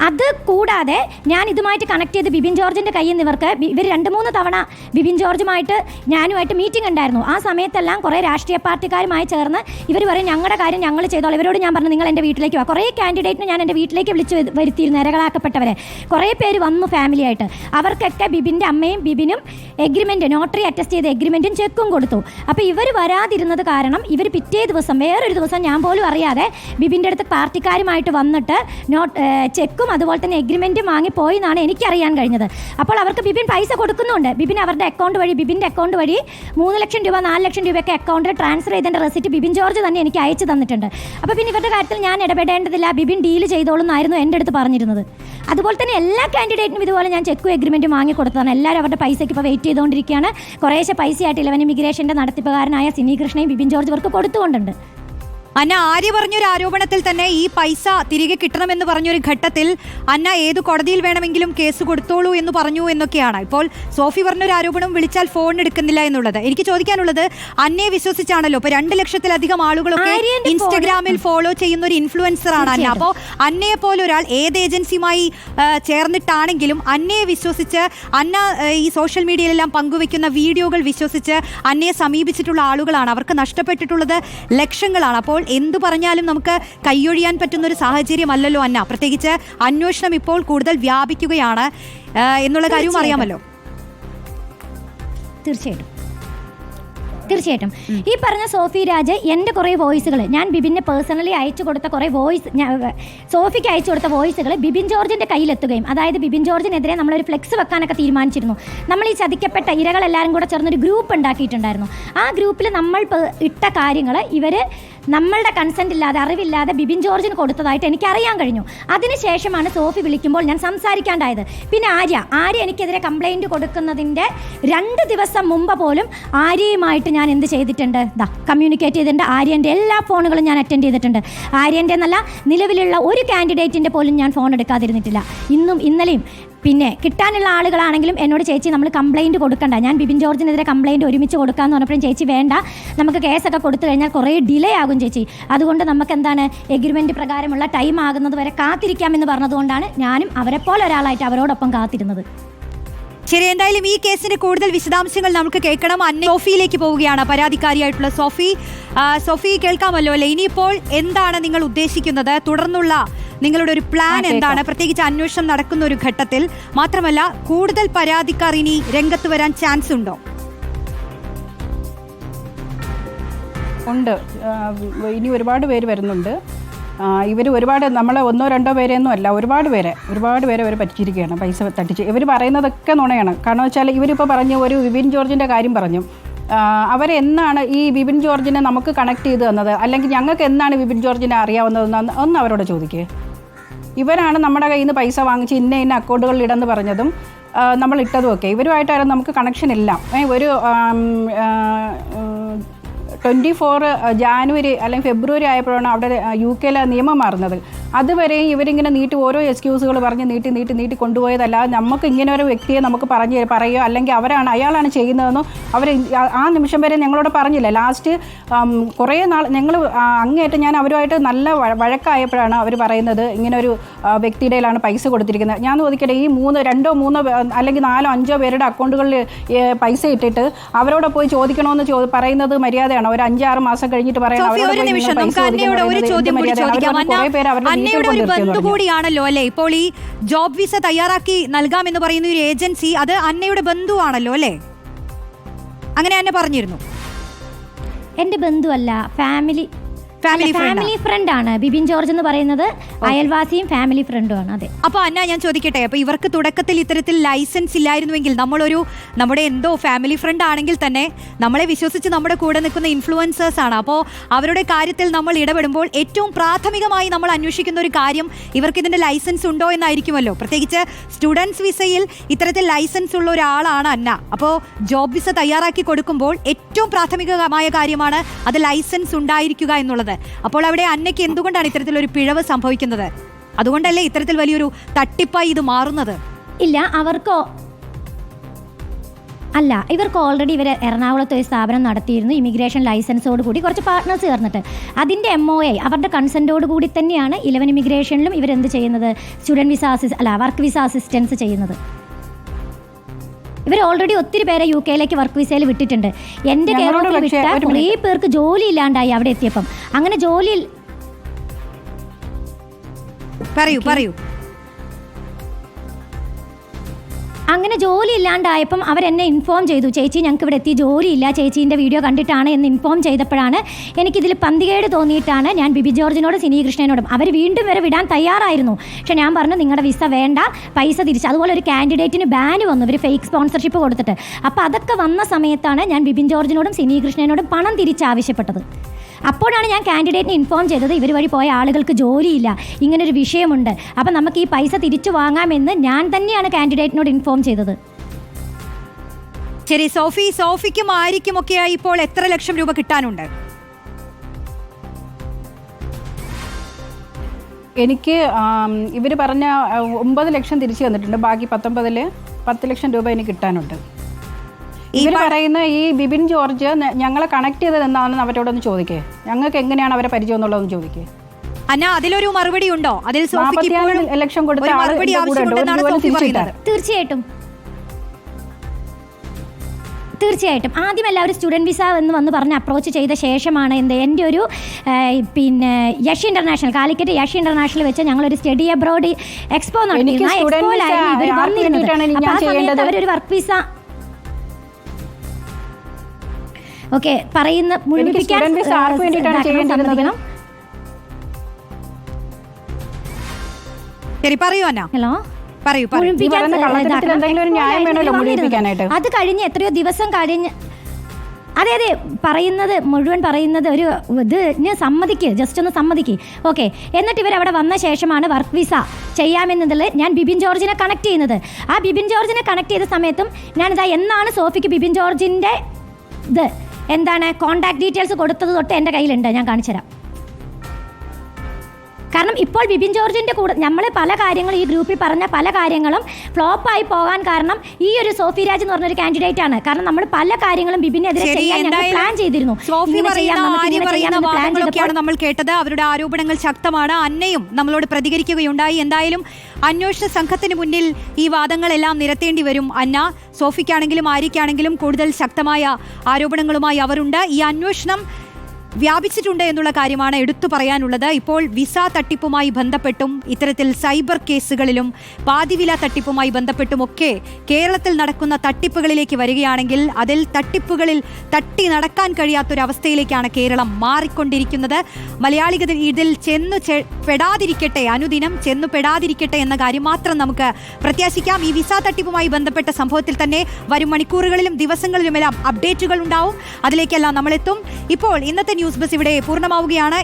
അത് കൂടാതെ ഞാൻ ഇതുമായിട്ട് കണക്ട് ചെയ്ത് ബിബിൻ ജോർജിന്റെ കയ്യിൽ നിന്ന് ഇവർക്ക് ഇവർ രണ്ട് മൂന്ന് തവണ ബിബിൻ ജോർജുമായിട്ട് ഞാനുമായിട്ട് മീറ്റിംഗ് ഉണ്ടായിരുന്നു. ആ സമയത്തെല്ലാം കുറേ രാഷ്ട്രീയ പാർട്ടിക്കാരുമായി ചേർന്ന് ഇവർ പറയും ഞങ്ങളുടെ കാര്യം ഞങ്ങൾ ചെയ്തോളാം. ഇവരോട് ഞാൻ പറഞ്ഞു നിങ്ങൾ എന്റെ വീട്ടിലേക്ക് വാ. കുറേ കാൻഡിഡേറ്റിന് ഞാൻ എന്റെ വീട്ടിലേക്ക് വിളിച്ച് വരു- വരുത്തിയിരുന്നു ഇരകളാക്കപ്പെട്ടവരെ. കുറേ പേര് വന്നു ഫാമിലിയായിട്ട് അവർക്കൊക്കെ ബിബിന്റെ അമ്മയും ബിബിനും എഗ്രിമെന്റ് നോട്ടറി അറ്റസ്റ്റ് ചെയ്ത എഗ്രിമെന്റും ചെക്കും കൊടുത്തു. അപ്പോൾ ഇവർ വരാതിരുന്നത് കാരണം ഇവർ പിറ്റേ ദിവസം വേറൊരു ദിവസം ഞാൻ പോലും അറിയാതെ ബിബിന്റെ അടുത്ത് പാർട്ടിക്കാരുമായിട്ട് വന്നിട്ട് നോട്ട് ചെക്കും അതുപോലെ തന്നെ എഗ്രിമെന്റും വാങ്ങി പോയി എന്നാണ് എനിക്കറിയാൻ കഴിഞ്ഞത്. അപ്പോൾ അവർക്ക് ബിബിൻ പൈസ കൊടുക്കുന്നുണ്ട്. ബിബിൻ അവരുടെ അക്കൗണ്ട് വഴി ബിബിന്റെ അക്കൗണ്ട് വഴി മൂന്ന് ലക്ഷം രൂപ നാല് ലക്ഷം രൂപയൊക്കെ അക്കൗണ്ടിൽ ട്രാൻസ്ഫർ ചെയ്തതിന്റെ റെസിറ്റ് ബിബിൻ ജോർജ് തന്നെ എനിക്ക് അയച്ചു തന്നിട്ടുണ്ട്. അപ്പോൾ പിന്നെ ഇവരുടെ കാര്യത്തിൽ ഞാൻ ഇടപെടേണ്ടതില്ല. ബിബിൻ ഡീൽ ചെയ്തോളും എന്നായിരുന്നു എന്റെ അടുത്ത് പറഞ്ഞിരുന്നത്. അതുപോലെ തന്നെ എല്ലാ കാൻഡിഡേറ്റിനും ഇതുപോലെ ഞാൻ ചെക്കും എഗ്രിമെന്റും വാങ്ങി കൊടുത്തതാണ്. എല്ലാവരും അവരുടെ പൈസയ്ക്ക് ഇപ്പോൾ വെയിറ്റ് ചെയ്തുകൊണ്ടിരിക്കുകയാണ്. കുറേശ്ശെ പൈസയായിട്ട് ഇലവൻ ഇമിഗ്രേഷന്റെ നടത്തിപ്പുകാരനായ സിനി കൃഷ്ണയും ബിബിൻ ജോർജ് ഇവർക്ക് കൊടുത്തുകൊണ്ടുണ്ട്. അന്ന ആര്യ പറഞ്ഞൊരു ആരോപണത്തിൽ തന്നെ ഈ പൈസ തിരികെ കിട്ടണമെന്ന് പറഞ്ഞൊരു ഘട്ടത്തിൽ അന്ന ഏത് കോടതിയിൽ വേണമെങ്കിലും കേസ് കൊടുത്തോളൂ എന്ന് പറഞ്ഞു എന്നൊക്കെയാണ്. ഇപ്പോൾ സോഫി പറഞ്ഞൊരു ആരോപണം വിളിച്ചാൽ ഫോൺ എടുക്കുന്നില്ല എന്നുള്ളത്. എനിക്ക് ചോദിക്കാനുള്ളത് അന്നയെ വിശ്വസിച്ചാണല്ലോ. ഇപ്പൊ രണ്ട് ലക്ഷത്തിലധികം ആളുകളൊക്കെ ഇൻസ്റ്റഗ്രാമിൽ ഫോളോ ചെയ്യുന്ന ഒരു ഇൻഫ്ലുവൻസർ ആണ് അന്ന അപ്പോൾ അന്നയെ പോലെ ഒരാൾ ഏത് ഏജൻസിയുമായി ചേർന്നിട്ടാണെങ്കിലും അന്നയെ വിശ്വസിച്ച് അന്ന ഈ സോഷ്യൽ മീഡിയയിലെല്ലാം പങ്കുവെക്കുന്ന വീഡിയോകൾ വിശ്വസിച്ച് അന്നയെ സമീപിച്ചിട്ടുള്ള ആളുകളാണ്. അവർക്ക് നഷ്ടപ്പെട്ടിട്ടുള്ളത് ലക്ഷങ്ങളാണ്. അപ്പോൾ എന്തു പറഞ്ഞാലും നമുക്ക് കൈയൊഴിയാൻ പറ്റുന്ന ഒരു സാഹചര്യമല്ലല്ലോ അന്ന. പ്രത്യേകിച്ച് അന്വേഷണം ഇപ്പോൾ കൂടുതൽ വ്യാപിക്കുകയാണ്. എന്നുള്ള കാര്യവും അറിയാമല്ലോ. തീർച്ചയായിട്ടും. തീർച്ചയായിട്ടും. ഈ പറഞ്ഞ സോഫി രാജ് എന്റെ കുറേ വോയിസുകൾ ഞാൻ ബിബിനെ പേഴ്സണലി അയച്ചു കൊടുത്ത കുറേ വോയിസ് സോഫിക്ക് അയച്ചു കൊടുത്ത വോയിസുകൾ ബിബിൻ ജോർജിന്റെ കയ്യിലെത്തുകയും അതായത് ബിബിൻ ജോർജിനെതിരെ നമ്മളൊരു ഫ്ലെക്സ് വെക്കാനൊക്കെ തീരുമാനിച്ചിരുന്നു. നമ്മൾ ഈ ചതിക്കപ്പെട്ട ഇരകളെല്ലാവരും കൂടെ ചേർന്നൊരു ഗ്രൂപ്പ് ഉണ്ടാക്കിയിട്ടുണ്ടായിരുന്നു. ആ ഗ്രൂപ്പിൽ നമ്മൾ ഇട്ട കാര്യങ്ങൾ ഇവർ നമ്മളുടെ കൺസെന്റ് ഇല്ലാതെ അറിവില്ലാതെ ബിബിൻ ജോർജിന് കൊടുത്തതായിട്ട് എനിക്ക് അറിയാൻ കഴിഞ്ഞു. അതിനുശേഷമാണ് സോഫി വിളിക്കുമ്പോൾ ഞാൻ സംസാരിക്കാണ്ടായത്. പിന്നെ ആര്യ ആര്യ എനിക്കെതിരെ കംപ്ലൈന്റ് കൊടുക്കുന്നതിന്റെ രണ്ട് ദിവസം മുമ്പ് പോലും ആര്യയുമായിട്ട് ഞാൻ എന്ത് ചെയ്തിട്ടുണ്ട്? ദാ കമ്മ്യൂണിക്കേറ്റ് ചെയ്തിട്ടുണ്ട്. ആര്യന്റെ എല്ലാ ഫോണുകളും ഞാൻ അറ്റൻഡ് ചെയ്തിട്ടുണ്ട്. ആര്യന്റെ എന്നല്ല നിലവിലുള്ള ഒരു കാൻഡിഡേറ്റിന്റെ പോലും ഞാൻ ഫോൺ എടുക്കാതിരുന്നിട്ടില്ല. ഇന്നും ഇന്നലെയും. പിന്നെ കിട്ടാനുള്ള ആളുകളാണെങ്കിലും എന്നോട് ചേച്ചി നമ്മൾ കംപ്ലൈന്റ് കൊടുക്കണ്ട. ഞാൻ ബിബിൻ ജോർജിനെതിരെ കംപ്ലൈന്റ് ഒരുമിച്ച് കൊടുക്കാമെന്ന് പറഞ്ഞപ്പോഴും ചേച്ചി വേണ്ട. നമുക്ക് കേസൊക്കെ കൊടുത്തു കഴിഞ്ഞാൽ കുറേ ഡിലേ ആകും ചേച്ചി. അതുകൊണ്ട് നമുക്ക് എന്താണ് എഗ്രിമെന്റ് പ്രകാരമുള്ള ടൈം ആകുന്നത് വരെ കാത്തിരിക്കാമെന്ന് പറഞ്ഞതുകൊണ്ടാണ് ഞാനും അവരെ പോലെ ഒരാളായിട്ട് അവരോടൊപ്പം കാത്തിരുന്നത്. ശരി എന്തായാലും ഈ കേസിന്റെ കൂടുതൽ വിശദാംശങ്ങൾ നമുക്ക് കേൾക്കണം. അന്ന സോഫിയിലേക്ക് പോവുകയാണ് പരാതിക്കാരിയായിട്ടുള്ള സോഫി. സോഫി കേൾക്കാമല്ലോ അല്ലെ? ഇനിയിപ്പോൾ എന്താണ് നിങ്ങൾ ഉദ്ദേശിക്കുന്നത്? തുടർന്നുള്ള നിങ്ങളുടെ ഒരു പ്ലാൻ എന്താണ്? പ്രത്യേകിച്ച് അന്വേഷണം നടക്കുന്ന ഒരു ഘട്ടത്തിൽ മാത്രമല്ല കൂടുതൽ പരാതിക്കാർ ഇനി രംഗത്ത് വരാൻ ചാൻസ് ഉണ്ടോ? ഉണ്ട്. ഇനി ഒരുപാട് പേര് വരുന്നുണ്ട്. ഇവർ ഒരുപാട് നമ്മളെ ഒന്നോ രണ്ടോ പേരെയൊന്നും അല്ല ഒരുപാട് പേരെ ഒരുപാട് പേരെ അവർ പറ്റിച്ചിരിക്കുകയാണ് പൈസ തട്ടിച്ച്. ഇവർ പറയുന്നതൊക്കെ നുണയാണ്. കാരണം വെച്ചാൽ ഇവരിപ്പോൾ പറഞ്ഞു ഒരു വിപിൻ ജോർജിന്റെ കാര്യം പറഞ്ഞു. അവരെന്നാണ് ഈ വിപിൻ ജോർജിനെ നമുക്ക് കണക്ട് ചെയ്ത് തന്നത്? അല്ലെങ്കിൽ ഞങ്ങൾക്ക് എന്നാണ് വിപിൻ ജോർജിനെ അറിയാവുന്നതെന്ന് ഒന്ന് അവരോട് ചോദിക്കുക ഇവരാണ് നമ്മുടെ കയ്യിൽ നിന്ന് പൈസ വാങ്ങിച്ച് ഇന്ന ഇന്ന അക്കൗണ്ടുകളിൽ ഇടന്ന് പറഞ്ഞതും നമ്മൾ ഇട്ടതും ഒക്കെ. ഇവരുമായിട്ടായിരുന്നു നമുക്ക് കണക്ഷൻ ഇല്ല. ഒരു ട്വന്റി ഫോർ ജാനുവരി അല്ലെങ്കിൽ ഫെബ്രുവരി ആയപ്പോഴാണ് അവിടെ യു കെയിലെ നിയമം മാറുന്നത്. അതുവരെയും ഇവരിങ്ങനെ നീട്ടി ഓരോ എക്സ്ക്യൂസുകൾ പറഞ്ഞ് നീട്ടി നീട്ടി നീട്ടി കൊണ്ടുപോയതല്ലാതെ നമുക്ക് ഇങ്ങനെ ഒരു വ്യക്തിയെ നമുക്ക് പറഞ്ഞ് പറയുകയോ അല്ലെങ്കിൽ അവരാണ് അയാളാണ് ചെയ്യുന്നതെന്നോ അവർ ആ നിമിഷം വരെ ഞങ്ങളോട് പറഞ്ഞില്ല. ലാസ്റ്റ് കുറേ നാൾ ഞങ്ങൾ അങ്ങേയറ്റം ഞാൻ അവരുമായിട്ട് നല്ല വഴ- വഴക്കായപ്പോഴാണ് അവർ പറയുന്നത് ഇങ്ങനെ ഒരു വ്യക്തിയുടെയിലാണ് പൈസ കൊടുത്തിരിക്കുന്നത്. ഞാൻ ചോദിക്കട്ടെ ഈ മൂന്ന് രണ്ടോ മൂന്നോ അല്ലെങ്കിൽ നാലോ അഞ്ചോ പേരുടെ അക്കൗണ്ടുകളിൽ പൈസ ഇട്ടിട്ട് അവരോട് പോയി ചോദിക്കണമെന്ന് ചോ പറയുന്നത് മര്യാദയാണോ? ഒരു അഞ്ചാറ് മാസം കഴിഞ്ഞിട്ട് ബന്ധു കൂടിയാണല്ലോ അല്ലെ? ഇപ്പോൾ ഈ ജോബ് വിസ തയ്യാറാക്കി നൽകാമെന്ന് പറയുന്ന ഒരു ഏജൻസി അത് അന്നയുടെ ബന്ധുവാണല്ലോ അല്ലേ? അങ്ങനെ അന്നെ പറഞ്ഞിരുന്നു. എന്റെ ബന്ധുവല്ല ഫാമിലി. ഫാമിലി ഫ്രണ്ട് ആണ്. ബിബിൻ ജോർജ് എന്ന് പറയുന്നത് അയൽവാസിയും ഫാമിലി ഫ്രണ്ടും ആണ്. അതെ. അപ്പൊ അന്ന ഞാൻ ചോദിക്കട്ടെ അപ്പൊ ഇവർക്ക് തുടക്കത്തിൽ ഇത്തരത്തിൽ ലൈസൻസ് ഇല്ലായിരുന്നുവെങ്കിൽ നമ്മളൊരു നമ്മുടെ എന്തോ ഫാമിലി ഫ്രണ്ട് ആണെങ്കിൽ തന്നെ നമ്മളെ വിശ്വസിച്ച് നമ്മുടെ കൂടെ നിൽക്കുന്ന ഇൻഫ്ലുവൻസേഴ്സ് ആണ്. അപ്പോൾ അവരുടെ കാര്യത്തിൽ നമ്മൾ ഇടപെടുമ്പോൾ ഏറ്റവും പ്രാഥമികമായി നമ്മൾ അന്വേഷിക്കുന്ന ഒരു കാര്യം ഇവർക്ക് ഇതിന്റെ ലൈസൻസ് ഉണ്ടോ എന്നായിരിക്കുമല്ലോ. പ്രത്യേകിച്ച് സ്റ്റുഡൻസ് വിസയിൽ ഇത്തരത്തിൽ ലൈസൻസ് ഉള്ള ഒരാളാണ് അന്ന. അപ്പോൾ ജോബ് വിസ തയ്യാറാക്കി കൊടുക്കുമ്പോൾ ഏറ്റവും പ്രാഥമികമായ കാര്യമാണ് അത് ലൈസൻസ് ഉണ്ടായിരിക്കുക എന്നുള്ളത്. അപ്പോൾ അവിടെ അന്നയ്ക്ക് എന്തുകൊണ്ടാണ് ഇത്തരത്തിലൊരു പിഴവ് സംഭവിക്കുന്നത്? അതുകൊണ്ടല്ലേ ഇത്തരത്തിൽ വലിയൊരു തട്ടിപ്പായി ഇത് മാറുന്നത്? ഇല്ല അവർക്കോ? അല്ല ഇവർക്ക് ഓൾറെഡി ഇവർ എറണാകുളത്ത് ഒരു സ്ഥാപനം നടത്തിയിരുന്നു ഇമിഗ്രേഷൻ ലൈസൻസോട് കൂടി കുറച്ച് പാർട്ട്നേഴ്സ് ചേർന്നിട്ട്. അതിന്റെ എം ഒ ഐ അവരുടെ കൺസെന്റോട് കൂടി തന്നെയാണ് ഇലവൻ ഇമിഗ്രേഷനിലും ഇവരെന്ത് ചെയ്യുന്നത്? സ്റ്റുഡന്റ് വിസ അസിസ് അല്ല വർക്ക് വിസ അസിസ്റ്റൻസ് ചെയ്യുന്നത്. ഇവർ ഓൾറെഡി ഒത്തിരി പേരെ യു കെയിലേക്ക് വർക്ക് വിസയിൽ വിട്ടിട്ടുണ്ട്. എന്റെ കേരളത്തിൽ വിട്ട കുറേ പേർക്ക് ജോലി ഇല്ലാണ്ടായി അവിടെ എത്തിയപ്പം. അങ്ങനെ ജോലി പറയൂ പറയൂ. അങ്ങനെ ജോലി ഇല്ലാണ്ടായപ്പം അവരെന്നെ ഇൻഫോം ചെയ്തു. ചേച്ചി ഞങ്ങൾക്ക് ഇവിടെ എത്തി ജോലിയില്ല. ചേച്ചീന്റെ വീഡിയോ കണ്ടിട്ടാണ് എന്ന് ഇൻഫോം ചെയ്തപ്പോഴാണ് എനിക്കിതിൽ പന്തികേട് തോന്നിയിട്ടാണ് ഞാൻ ബിബി ജോർജിനോടും സിനി കൃഷ്ണനോടും അവർ വീണ്ടും വരെ വിടാൻ തയ്യാറായിരുന്നു. പക്ഷെ ഞാൻ പറഞ്ഞു നിങ്ങളുടെ വിസ വേണ്ട പൈസ തിരിച്ച്. അതുപോലെ ഒരു കാൻഡിഡേറ്റിന് ബാൻ വന്നു ഇവർ ഫേക്ക് സ്പോൺസർഷിപ്പ് കൊടുത്തിട്ട്. അപ്പോൾ അതൊക്കെ വന്ന സമയത്താണ് ഞാൻ ബിബിൻ ജോർജിനോടും സിനി കൃഷ്ണനോടും പണം തിരിച്ചാവശ്യപ്പെട്ടത്. അപ്പോഴാണ് ഞാൻ കാൻഡിഡേറ്റിനെ ഇൻഫോം ചെയ്തത് ഇവർ വഴി പോയ ആളുകൾക്ക് ജോലിയില്ല. ഇങ്ങനൊരു വിഷയമുണ്ട്. അപ്പം നമുക്ക് ഈ പൈസ തിരിച്ചു വാങ്ങാമെന്ന് ഞാൻ തന്നെയാണ് കാൻഡിഡേറ്റിനോട് ഇൻഫോം ചെയ്തത്. ശരി സോഫി സോഫിക്കും ആരിക്കും ഒക്കെയായി ഇപ്പോൾ എത്ര ലക്ഷം രൂപ കിട്ടാനുണ്ട്? എനിക്ക് ഇവർ പറഞ്ഞ ഒമ്പത് ലക്ഷം തിരിച്ചു തന്നിട്ടുണ്ട്. ബാക്കി പത്തൊമ്പതിൽ പത്ത് ലക്ഷം രൂപ എനിക്ക് കിട്ടാനുണ്ട്. ഇവർ പറയുന്ന ഈ ബിബിൻ ജോർജ് ഞങ്ങളെ കണക്ട് ചെയ്തത് എന്താണെന്ന് അവരോടൊന്ന് ചോദിക്കേ. ഞങ്ങൾക്ക് എങ്ങനെയാണ് അവരെ പരിചയം എന്നുള്ളതെന്ന് ചോദിക്കേ. അന്ന അതിലൊരു മറുപടി ഉണ്ടോ? അതിൽ ലക്ഷം കൊടുത്ത ഒരു മറുപടി. തീർച്ചയായിട്ടും. തീർച്ചയായിട്ടും. ആദ്യം എല്ലാവരും സ്റ്റുഡന്റ് വിസ എന്ന് വന്ന് പറഞ്ഞ് അപ്രോച്ച് ചെയ്ത ശേഷമാണ് എന്ത് എന്റെ ഒരു പിന്നെ യഷ് ഇന്റർനാഷണൽ കാലിക്കറ്റ് യഷ് ഇന്റർനാഷണൽ വെച്ച് ഞങ്ങളൊരു സ്റ്റഡി അബ്രോഡ് എക്സ്പോ നടത്തി ആ എക്സ്പോയിലായിരുന്നു ഇവർ വന്നിരുന്നത്. അപ്പോൾ ആ സമയത്ത് അവരൊരു വർക്ക് വിസ ഓക്കെ പറയുന്ന മുഴുമിപ്പിക്കാൻ. ശരി പറയൂ അന്ന. ഹലോ? അത് കഴിഞ്ഞ് എത്രയോ ദിവസം കഴിഞ്ഞ് അതെ അതെ പറയുന്നത് മുഴുവൻ പറയുന്നത് ഒരു ഇതിന് സമ്മതിക്ക് ജസ്റ്റ് ഒന്ന് സമ്മതിക്ക്. ഓക്കെ എന്നിട്ട് ഇവർ അവിടെ വന്ന ശേഷമാണ് വർക്ക് വിസ ചെയ്യാമെന്നതിൽ ഞാൻ ബിബിൻ ജോർജിനെ കണക്ട് ചെയ്യുന്നത്. ആ ബിബിൻ ജോർജിനെ കണക്ട് ചെയ്ത സമയത്തും ഞാനിതാ എന്നാണ് സോഫിക്ക് ബിബിൻ ജോർജിന്റെ ഇത് എന്താണ് കോൺടാക്ട് ഡീറ്റെയിൽസ് കൊടുത്തത് തൊട്ട് എന്റെ കയ്യിലുണ്ട്. ഞാൻ കാണിച്ചു തരാം കാരണം ഇപ്പോൾ ബിബിൻ ജോർജിന്റെ കൂടെ നമ്മൾ പല കാര്യങ്ങളും ഈ ഗ്രൂപ്പിൽ പറഞ്ഞ പല കാര്യങ്ങളും ഫ്ലോപ്പായി പോകാൻ കാരണം ഈ ഒരു സോഫി രാജ് എന്ന് പറഞ്ഞൊരു കാൻഡിഡേറ്റ് ആണ്. കാരണം നമ്മൾ പല കാര്യങ്ങളും ബിബിനെതിരെ ചെയ്യാൻ ഞങ്ങൾ പ്ലാൻ ചെയ്തിരുന്നു. നമ്മൾ കേട്ടത്. അവരുടെ ആരോപണങ്ങൾ ശക്തമാണ്. അന്നയും നമ്മളോട് പ്രതികരിക്കുകയുണ്ടായി. എന്തായാലും അന്വേഷണ സംഘത്തിന് മുന്നിൽ ഈ വാദങ്ങളെല്ലാം നിരത്തേണ്ടി വരും. അന്ന സോഫിക്കാണെങ്കിലും ആര്യയ്ക്കാണെങ്കിലും കൂടുതൽ ശക്തമായ ആരോപണങ്ങളുമായി അവരുണ്ട്. ഈ അന്വേഷണം വ്യാപിച്ചിട്ടുണ്ട് എന്നുള്ള കാര്യമാണ് എടുത്തു പറയാനുള്ളത്. ഇപ്പോൾ വിസ തട്ടിപ്പുമായി ബന്ധപ്പെട്ടും ഇത്തരത്തിൽ സൈബർ കേസുകളിലും പാതിവില തട്ടിപ്പുമായി ബന്ധപ്പെട്ടുമൊക്കെ കേരളത്തിൽ നടക്കുന്ന തട്ടിപ്പുകളിലേക്ക് വരികയാണെങ്കിൽ അതിൽ തട്ടിപ്പുകളിൽ തട്ടി നടക്കാൻ കഴിയാത്തൊരവസ്ഥയിലേക്കാണ് കേരളം മാറിക്കൊണ്ടിരിക്കുന്നത്. മലയാളികൾ ഇതിൽ ചെന്നു പെടാതിരിക്കട്ടെ അനുദിനം ചെന്നു പെടാതിരിക്കട്ടെ എന്ന കാര്യം മാത്രം നമുക്ക് പ്രത്യാശിക്കാം. ഈ വിസ തട്ടിപ്പുമായി ബന്ധപ്പെട്ട സംഭവത്തിൽ തന്നെ വരും മണിക്കൂറുകളിലും ദിവസങ്ങളിലുമെല്ലാം അപ്ഡേറ്റുകൾ ഉണ്ടാവും. അതിലേക്കെല്ലാം നമ്മളെത്തും. ഇപ്പോൾ ഇന്നത്തെ ന്യൂസ് ബസ് ഇവിടെ പൂർണമാവുകയാണ്.